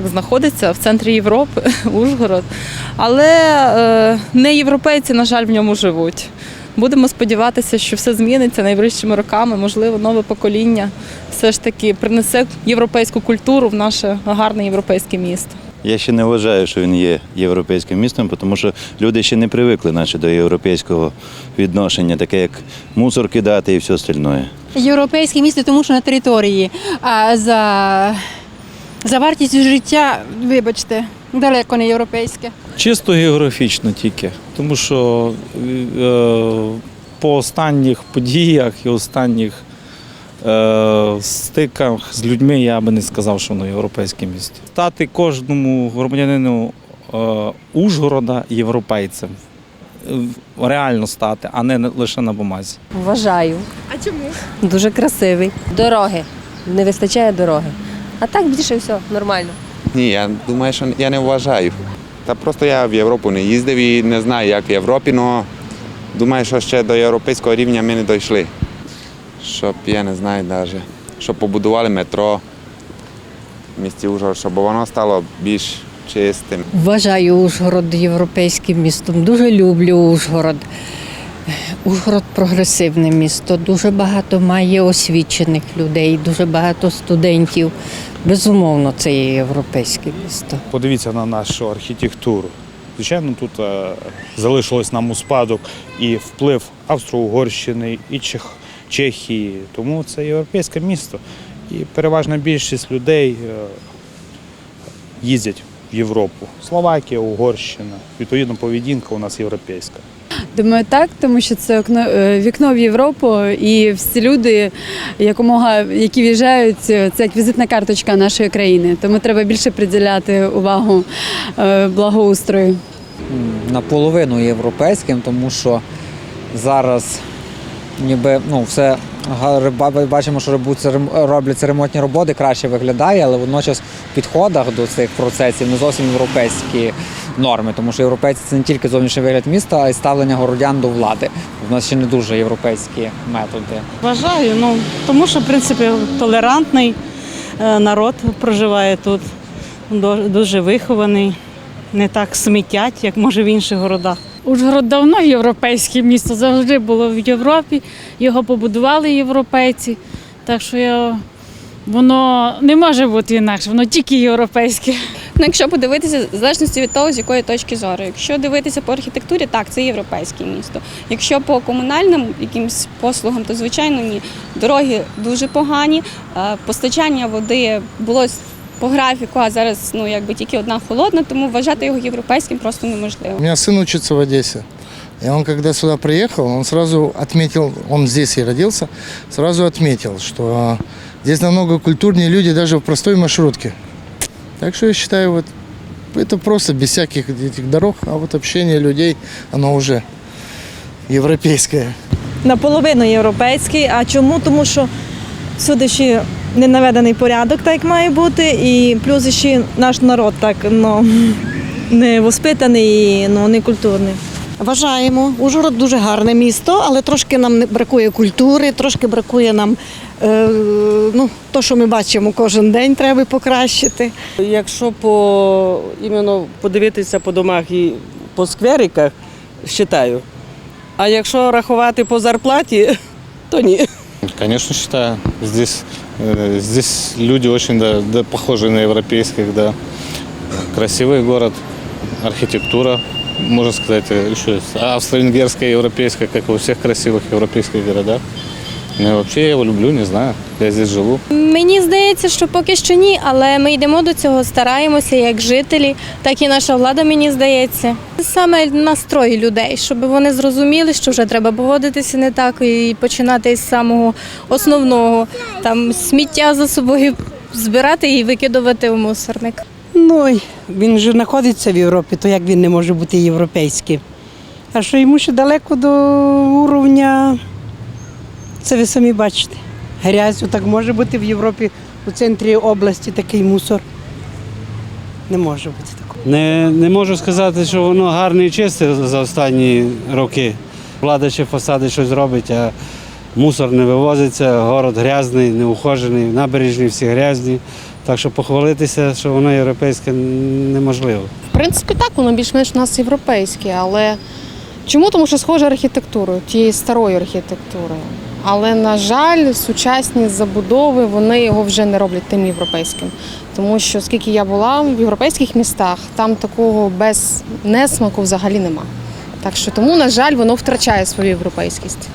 так знаходиться в центрі Європи, Ужгород. Але е, не європейці, на жаль, в ньому живуть. Будемо сподіватися, що все зміниться найближчими роками. Можливо, нове покоління все ж таки принесе європейську культуру в наше гарне європейське місто. Я ще не вважаю, що він є європейським містом, тому що люди ще не привикли наче, до європейського відношення, таке як мусор кидати і все остальне. Європейське місто, тому що на території. А за, за вартістю життя, вибачте, далеко не європейське. Чисто географічно тільки, тому що е, по останніх подіях і останніх е, стиках з людьми я би не сказав, що воно європейське місто. Стати кожному громадянину е, Ужгорода європейцем. Е, Реально стати, а не лише на бумазі. Вважаю. А чому? Дуже красивий. Дороги. Не вистачає дороги. А так більше все нормально. Ні, я думаю, що я не вважаю. Та просто я в Європу не їздив і не знаю, як в Європі, але думаю, що ще до європейського рівня ми не дійшли. Щоб я не знаю навіть, щоб побудували метро в місті Ужгород, щоб воно стало більш чистим. Вважаю Ужгород європейським містом. Дуже люблю Ужгород. Ужгород прогресивне місто. Дуже багато має освічених людей, дуже багато студентів. Безумовно, це є європейське місто. Подивіться на нашу архітектуру. Звичайно, тут е, залишилось нам у спадок і вплив Австро-Угорщини, і Чех, Чехії. Тому це європейське місто. І переважна більшість людей е, їздять в Європу. Словакія, Угорщина. Відповідно, поведінка у нас європейська. Думаю, так, тому що це окно е, вікно в Європу, і всі люди, якомога які в'їжджають, це як візитна карточка нашої країни. Тому треба більше приділяти увагу е, благоустрою. наполовину європейським, тому що зараз ніби ну, все бачимо, що робляться ремонтні роботи, краще виглядає, але водночас в підходах до цих процесів не зовсім європейські норми, тому що європейці це не тільки зовнішній вигляд міста, а й ставлення городян до влади. У нас ще не дуже європейські методи. Вважаю, ну тому що в принципі толерантний е, народ проживає тут, дуже вихований, не так смітять, як може в інших городах. Ужгород давно європейське місто, завжди було в Європі. Його побудували європейці. Так що я, воно не може бути інакше, воно тільки європейське. Ну, якщо подивитися, в залежності від того, з якої точки зору. Якщо дивитися по архітектурі, так, це європейське місто. Якщо по комунальним якимсь послугам, то звичайно ні. Дороги дуже погані, е, постачання води було по графіку, а зараз ну якби тільки одна холодна, тому вважати його європейським просто неможливо. У меня сын учится в Одессе. И он, когда сюда приехал, он сразу отметил, он здесь и родился, сразу отметил, что здесь намного культурнее люди даже в простой маршрутке. Так что я считаю, вот это просто без всяких этих дорог, а вот общение людей, оно уже европейское. Наполовину європейський. А чому? Тому що сюди ще не наведений порядок, так має бути, і плюс ще наш народ так ну, не воспитаний і ну, не культурний. Вважаємо, Ужгород дуже гарне місто, але трошки нам не бракує культури, трошки бракує нам е, ну, то, що ми бачимо кожен день, треба покращити. Якщо по іменно подивитися по домах і по сквериках, вважаю. А якщо рахувати по зарплаті, то ні. Конечно, считаю. Здесь, э, здесь люди очень да, да, похожи на европейских, да. Красивый город, архитектура, можно сказать, э, еще австро-венгерская, европейская, как во всех красивых европейских городах. Ну вообще я его люблю, не знаю, я здесь живу. Мені здається, що поки що ні, але ми йдемо до цього, стараємося як жителі, так і наша влада, мені здається. Саме настрої людей, щоб вони зрозуміли, що вже треба поводитися не так і починати з самого основного там сміття за собою збирати і викидувати в мусорник. Ну, він же знаходиться в Європі, то як він не може бути європейським? А що йому ще далеко до уровня, це ви самі бачите. Грязь, так може бути в Європі, у центрі області такий мусор. Не може бути такого. Не, не можу сказати, що воно гарне і чисте за останні роки. Влада ще фасади щось робить, а мусор не вивозиться, город грязний, неухожений, набережні всі грязні. Так що похвалитися, що воно європейське, неможливо. В принципі, так, воно більш-менш у нас європейське, але чому? Тому що схоже архітектурою, тієї старої архітектури. Але, на жаль, сучасні забудови вони його вже не роблять тим європейським. Тому що скільки я була в європейських містах, там такого без несмаку взагалі нема. Так що тому, на жаль, воно втрачає свою європейськість.